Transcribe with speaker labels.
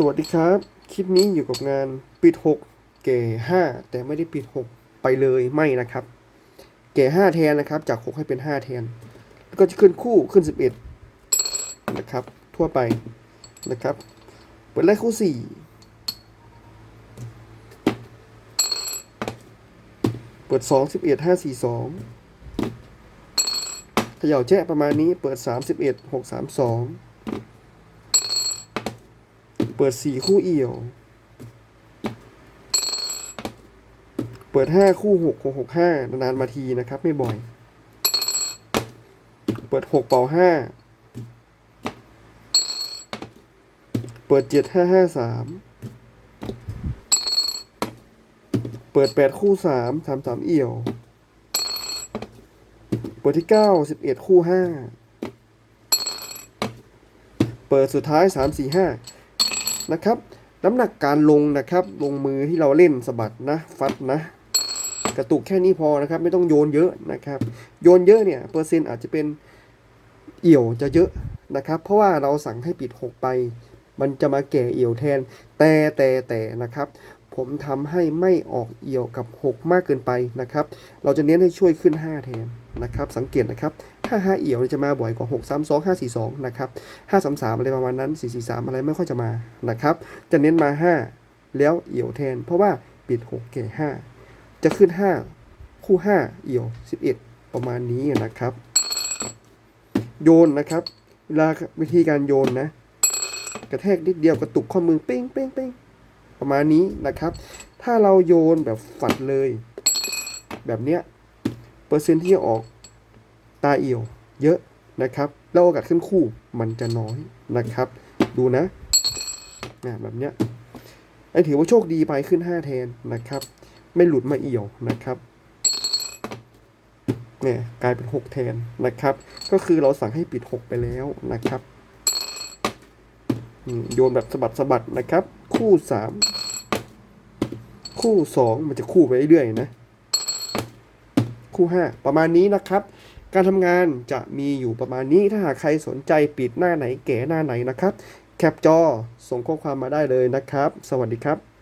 Speaker 1: สวัสดีครับ คลิปนี้อยู่กับงานปิด 6 เก๋5แต่ไม่ได้ปิด 6 ไปเลยไม่นะครับ เก๋5แทนนะครับ จาก 6 ให้เป็น 5 แทน แล้วก็จะขึ้นคู่ขึ้น 11 นะครับ ทั่วไปนะครับ เปิดแรกคู่ 4 เปิด 2 11 5 4 2เขย่าแจ้ประมาณนี้เปิด 3 11 6 3 2 เปิดสี่คู่เอี่ยว เปิดห้าคู่หกหกหกห้านานๆมาทีนะครับ ไม่บ่อย เปิดหกเป่าห้าเปิดเจ็ดห้าห้าสามเปิดแปดคู่สามสามสามเอี่ยว เปิดที่เก้าสิบเอ็ดคู่ห้าเปิดสุดท้ายสามสี่ห้า นะครับน้ำหนักการลงนะครับ ลงมือที่เราเล่นสะบัดนะ ฟัดนะ กระตุกแค่นี้พอนะครับ ไม่ต้องโยนเยอะนะครับ โยนเยอะเนี่ยเปอร์เซ็นต์อาจจะเป็นเอี่ยวจะเยอะนะครับ เพราะว่าเราสั่งให้ปิด 6 ไป มันจะมาแก่เอี่ยวแทน แต่แต่แต่นะครับ ผมทำให้ไม่ออกเอี่ยวกับ 6 มากเกินไปนะครับ เราจะเน้นให้ช่วยขึ้น 5 แทน นะครับสังเกตนะครับถ้า5เอี่ยวจะมาบ่อยกว่า 6 3 2 5 4 2นะครับ5 3 3 อะไรประมาณนั้น 4 4 3 อะไรไม่ค่อยจะมานะครับจะเน้นมา 5 แล้วเอี่ยวแทน เพราะว่าปิด6แก่5จะขึ้น 5 คู่ 5 เอี่ยว 11 ประมาณนี้นะครับ โยนนะครับเวลาวิธีการโยนนะ กระแทกนิดเดียวกระตุกข้อมือเป้งเป้งเป้งประมาณนี้นะครับ ถ้าเราโยนแบบฝัดเลย แบบเนี้ย เปอร์เซ็นต์ที่จะออกตาเอี่ยวเยอะนะครับแล้วโอกาสขึ้นคู่มันจะน้อยนะครับ ดูนะนะแบบเนี้ยไอ้ถือว่าโชคดีไปขึ้น 5 แทนนะครับ ไม่หลุดมาเอี่ยวนะครับเนี่ยกลายเป็น 6 แทนนะครับ ก็คือเราสั่งให้ปิด 6 ไปแล้วนะครับโยนแบบสะบัดสะบัดนะครับ คู่ 3 คู่ 2 มันจะคู่ไปเรื่อยๆนะ คู่ 5 ประมาณนี้นะครับ การทำงานจะมีอยู่ประมาณนี้ถ้าหากใครสนใจปิดหน้าไหนแก๋หน้าไหนนะครับ แคปจอส่งข้อความมาได้เลยนะครับ สวัสดีครับ